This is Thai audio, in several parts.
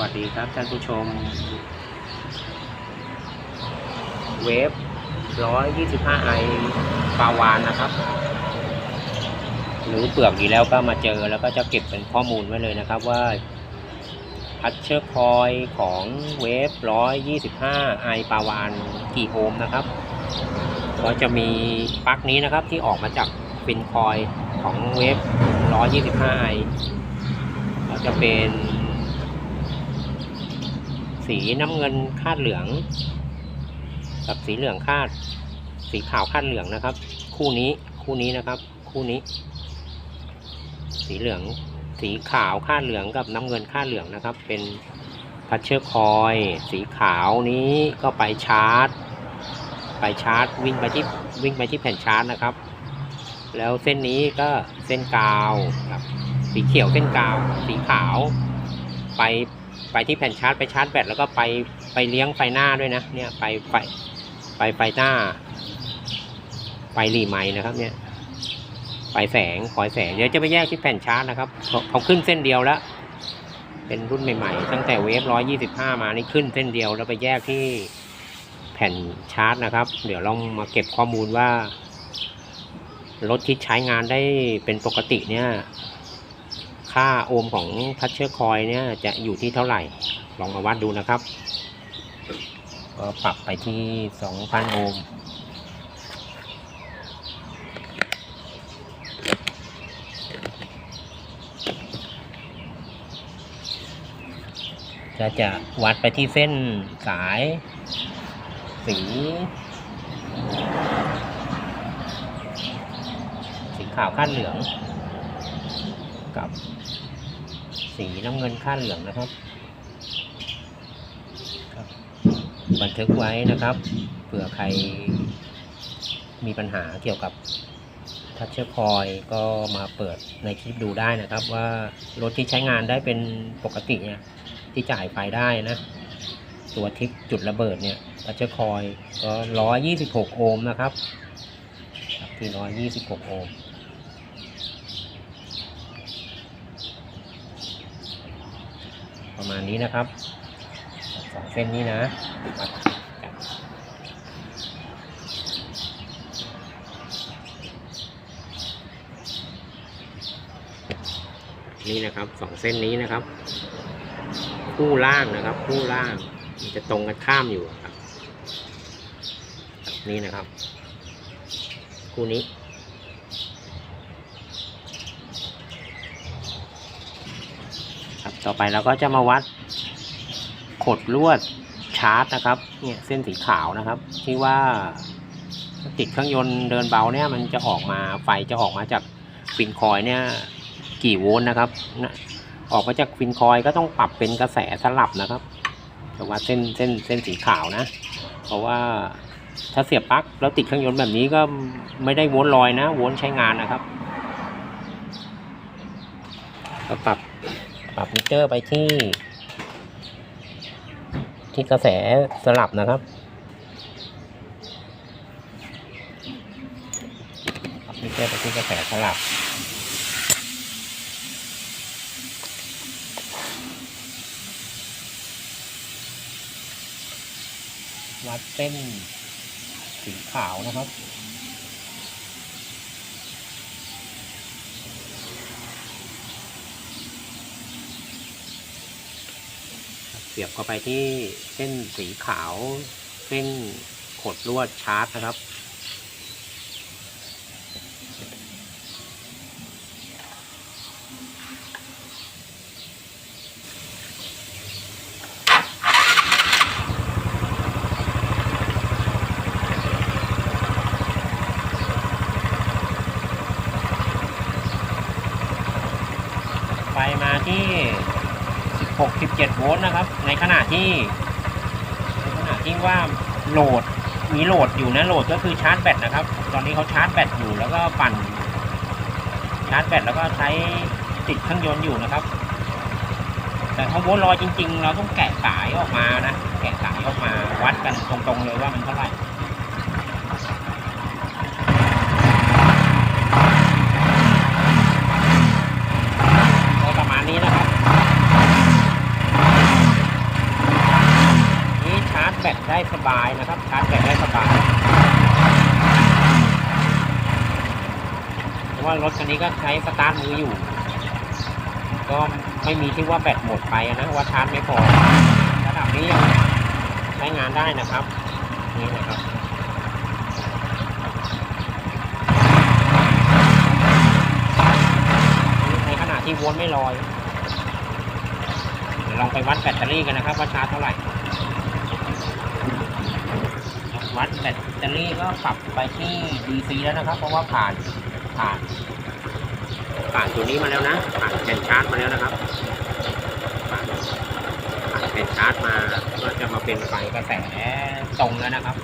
วัสดีครับท่านผู้ชม เวฟ125ไอปาวานนะครับ หรือเปลือกดีแล้วก็มาเจอแล้วก็จะเก็บเป็นข้อมูลไว้เลยนะครับว่าพัชเชอร์คอยของเวฟ125ไอปาวานกี่โอห์มนะครับ ก็จะมีปลั๊กนี้นะครับที่ออกมาจากฟินคอยของเวฟ125ไอก็จะเป็น สีน้ำเงินคาดเหลือง กับสีเหลืองคาด สีขาวคาดเหลืองนะครับ คู่นี้คู่นี้นะครับ คู่นี้ สีเหลือง สีขาวคาดเหลืองกับน้ำเงินคาดเหลืองนะครับ เป็นพัชเชอร์คอย สีขาวนี้ก็ไปชาร์จ ไปชาร์จ วิ่งไปที่วิ่งไปที่แผ่นชาร์จนะครับ แล้วเส้นนี้ก็เส้นกาวครับ สีเขียวเส้นกาว สีขาวไป ไปที่แผ่นชาร์จไปชาร์จแบตแล้วก็ไปไปเลี้ยงไฟหน้าด้วยนะเนี่ยไปไฟไปไฟหน้าไฟรีไมล์นะครับ เนี่ยไฟแสงคอยแสงเดี๋ยวจะไปแยกที่แผ่นชาร์จนะครับเขาขึ้นเส้นเดียวแล้ว เป็นรุ่นใหม่ๆ ตั้งแต่เวฟร้อยยี่สิบห้ามานี่ขึ้นเส้นเดียวแล้วไปแยกที่แผ่นชาร์จนะครับ เดี๋ยวเรามาเก็บข้อมูลว่ารถที่ใช้งานได้เป็นปกติเนี่ย ค่าโอห์มของทัชเชอร์คอยเนี่ยจะอยู่ที่เท่าไหร่ ลองมาวัดดูนะครับ ก็ปรับไปที่ 2,000 โอห์มจะจะวัดไปที่เส้นสาย สีสีขาวคาดเหลืองกับ สีน้ำเงินค่าดเหลืองนะครับครับบันทึกไว้นะครับ เผื่อใครมีปัญหาเกี่ยวกับทัชเชอร์คอยก็มาเปิดในคลิปดูได้นะครับ ว่ารถที่ใช้งานได้เป็นปกติเนี่ยที่จ่ายไฟได้นะ ตัวทิกจุดระเบิดเนี่ยทัชเชอร์คอยก็ร้อยยี่สิบหกโอห์มนะครับครับที่ร้อยยี่สิบหกโอห์ม ประมาณนี้นะครับสองเส้นนี้นะนี่นะครับสองเส้นนี้นะครับ คู่ล่างนะครับ คู่ล่างมันจะตรงกันข้ามอยู่ครับ นี่นะครับ คู่นี้ ครับ ต่อไปเราก็จะมาวัดขดลวดชาร์จนะครับเนี่ยเส้นสีขาวนะครับ ที่ว่าติดเครื่องยนต์เดินเบาเนี่ยมันจะออกมาไฟจะออกมาจากฟินคอยเนี่ยกี่โวลต์นะครับนะออกมาจากฟินคอยก็ต้องปรับเป็นกระแสสลับนะครับแต่ว่าเส้นเส้นเส้นสีขาวนะ เพราะว่าถ้าเสียบปลั๊กแล้วติดเครื่องยนต์แบบนี้ก็ไม่ได้โวลต์ลอยนะโวลต์ใช้งานนะครับก็ปรับ ปรับมิเตอร์ไปที่ ที่กระแสสลับนะครับปรับมิเตอร์ไปที่กระแสสลับวัดเส้นสีขาวนะครับ สียบเข้าไปที่เส้นสีขาว เส้นขดลวดชาร์จนะครับ ไฟมาที่ 67 โวลต์นะครับ ในขณะที่ในขณะที่ว่าโหลดมีโหลดอยู่นะโหลดก็คือชาร์จแบตนะครับ ตอนนี้เขาชาร์จแบตอยู่แล้วก็ปั่น ชาร์จแบตแล้วก็ใช้ติดเครื่องยนต์อยู่นะครับ แต่ถ้าโวลต์ลอยจริง ๆ เราต้องแกะสายออกมานะ แกะสายออกมาวัดกันตรงๆเลยว่ามันเท่าไหร่ ก็ประมาณนี้นะครับ ได้ส บายนะครับชาร์จแบตได้สบายเพราะว่ารถคันนี้ก็ใช้สตาร์ทมืออยู่ ก็ไม่มีที่ว่าแบตหมดไปนะว่าชาร์จไม่พอระดับนี้ยังใช้งานได้นะครับนี่นะครับในขณะที่วนไม่ลอยเดี๋ยวลองไปวัดแบตเตอรี่กันนะครับว่าชาร์จเท่าไหร่ วัดแบตเตอรี่ก็ปรับไปที่ DC แล้วนะครับ เพราะว่าผ่านผ่านผ่านตัวนี้มาแล้วนะผ่านแผ่นชาร์จมาแล้วนะครับผ่านผ่านแผ่นชาร์จมาก็จะมาเป็นไฟกระแสตรงแล้วนะครับ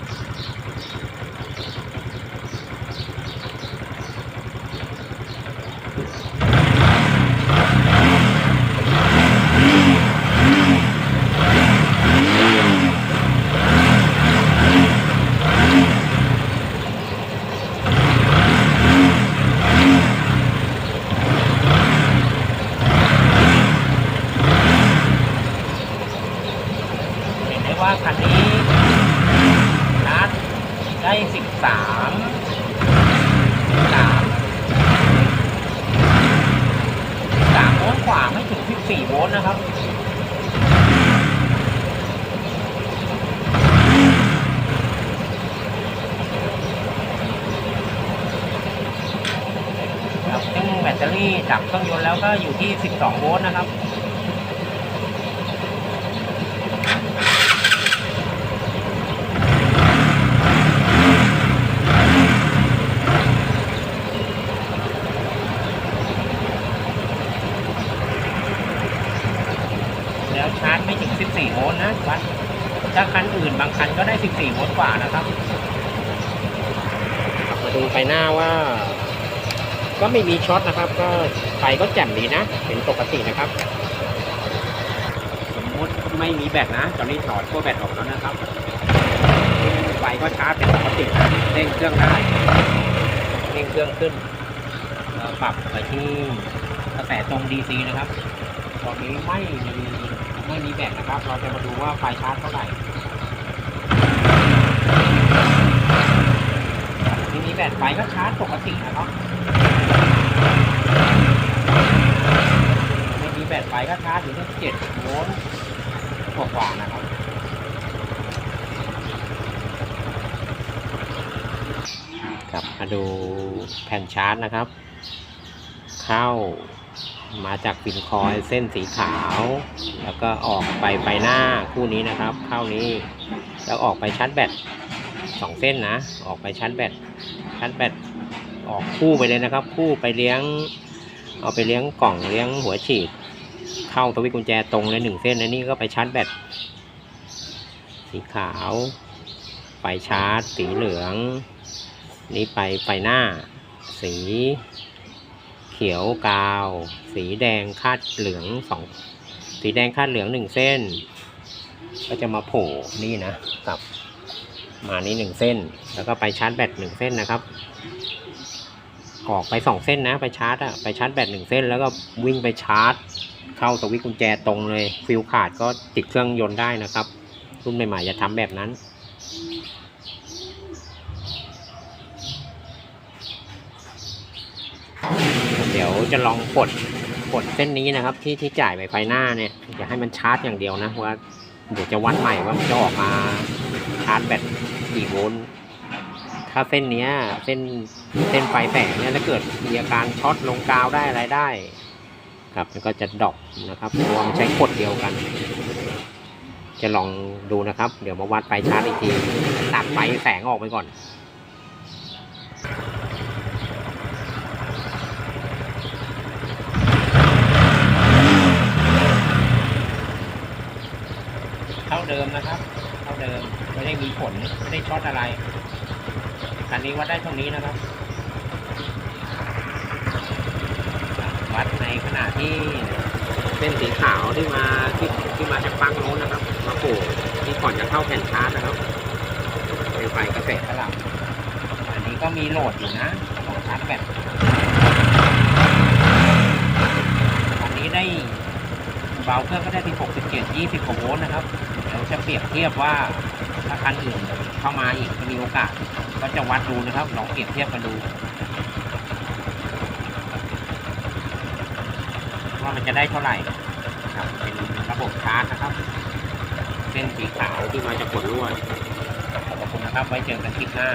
เห็นได้ว่าคันนี้นัดได้สิบสามสามสามโวลต์กว่าไม่ถึงสิบสี่โวลต์นะครับ ครับซึ่ง ที่จากเครื่องยนต์แล้วก็อยู่ที่ 12 โวลต์นะครับ แล้วชาร์จไม่ถึง 14 โวลต์นะวัดถ้าคันอื่นบางคันก็ได้ 14 โวลต์กว่านะครับ มาดูไฟหน้าว่า ก็ไม่มีช็อตนะครับ ก็ไฟก็แจ่มดีนะเป็นปกตินะครับ สมมติไม่มีแบตนะ ตอนนี้ถอดขั้วแบตออกแล้วนะครับไฟก็ชาร์จเป็นปกตินะเร่งเครื่องได้เร่งเครื่องขึ้นแล้วปรับไปที่กระแสตรง DC นะครับ ตอนนี้ไม่มีไม่มีแบตนะครับ เราจะมาดูว่าไฟชาร์จเท่าไหร่ไม่มีแบตไฟก็ชาร์จปกตินะครับ ไม่มีแบตไฟก็ชาร์จอยู่ที่เจ็ดโวลต์กว่าๆนะครับกลับมาดูแผ่นชาร์จนะครับ เข้ามาจากปินคอยเส้นสีขาว แล้วก็ออกไปไฟหน้าคู่นี้นะครับ เข้านี้แล้วออกไปชาร์จแบตสองเส้นนะ ออกไปชาร์จแบตชาร์จแบต ออกคู่ไปเลยนะครับ คู่ไปเลี้ยง เอาไปเลี้ยงกล่องเลี้ยงหัวฉีด เข้าสวิตกุญแจตรงเลยหนึ่งเส้นแล้วนี่ก็ไปชาร์จแบตสีขาว ไปชาร์จ สีเหลือง นี่ไปไฟหน้า สีเขียวกาว สีแดงคาดเหลืองสองสีแดงคาดเหลืองหนึ่งเส้น ก็จะมาโผล่นี่นะกับมานี่หนึ่งเส้น แล้วก็ไปชาร์จแบตหนึ่งเส้นนะครับ ออกไปสองเส้นนะ ไปชาร์จอะไปชาร์จแบตหนึ่งเส้น แล้วก็วิ่งไปชาร์จ เข้าสวิตช์กุญแจตรงเลย ฟิลขาดก็ติดเครื่องยนต์ได้นะครับ รุ่นใหม่ๆจะทำแบบนั้น เดี๋ยวจะลองกดกดเส้นนี้นะครับ ที่ที่จ่ายไปไฟหน้าเนี่ยอย่าให้มันชาร์จอย่างเดียวนะเพราะว่าเดี๋ยวจะวัดใหม่ว่ามันจะออกมาชาร์จแบตกี่โวลต์ ถ้าเส้นเนี้ยเส้นเส้นไฟแสงเนี่ยถ้าเกิดมีอาการช็อตลงกาวได้อะไรได้ ครับมันก็จะดอปนะครับรวมใช้กดเดียวกัน จะลองดูนะครับ เดี๋ยวมาวัดไฟชาร์จอีกทีตัดไฟแสงออกไปก่อนเท่าเดิมนะครับ เท่าเดิมไม่ได้มีผลไม่ได้ช็อตอะไร คันนี้วัดได้เท่านี้นะครับ วัดในขณะที่เส้นสีขาวที่มาที่ที่มาจากปลั๊กโน้นนะครับ มาโผล่ที่ก่อนจะเข้าแผ่นชาร์จนะครับเป็นไฟกระแสสลับอันนี้ก็มีโหลดอยู่นะของชาร์จแบตอันนี้ได้เบราว์เครื่องก็ได้ที่67 20กว่าโวลต์นะครับ เดี๋ยวจะเปรียบเทียบว่าถ้าคันอื่นเข้ามาอีกจะมีโอกาส ก็จะวัดดูนะครับ ลองเปรียบเทียบกันดู ว่ามันจะได้เท่าไหร่ครับเป็นระบบชาร์จนะครับ เส้นสีขาวที่มาจากขวดลวดขอบคุณนะครับ ไว้เจอกันคลิปหน้า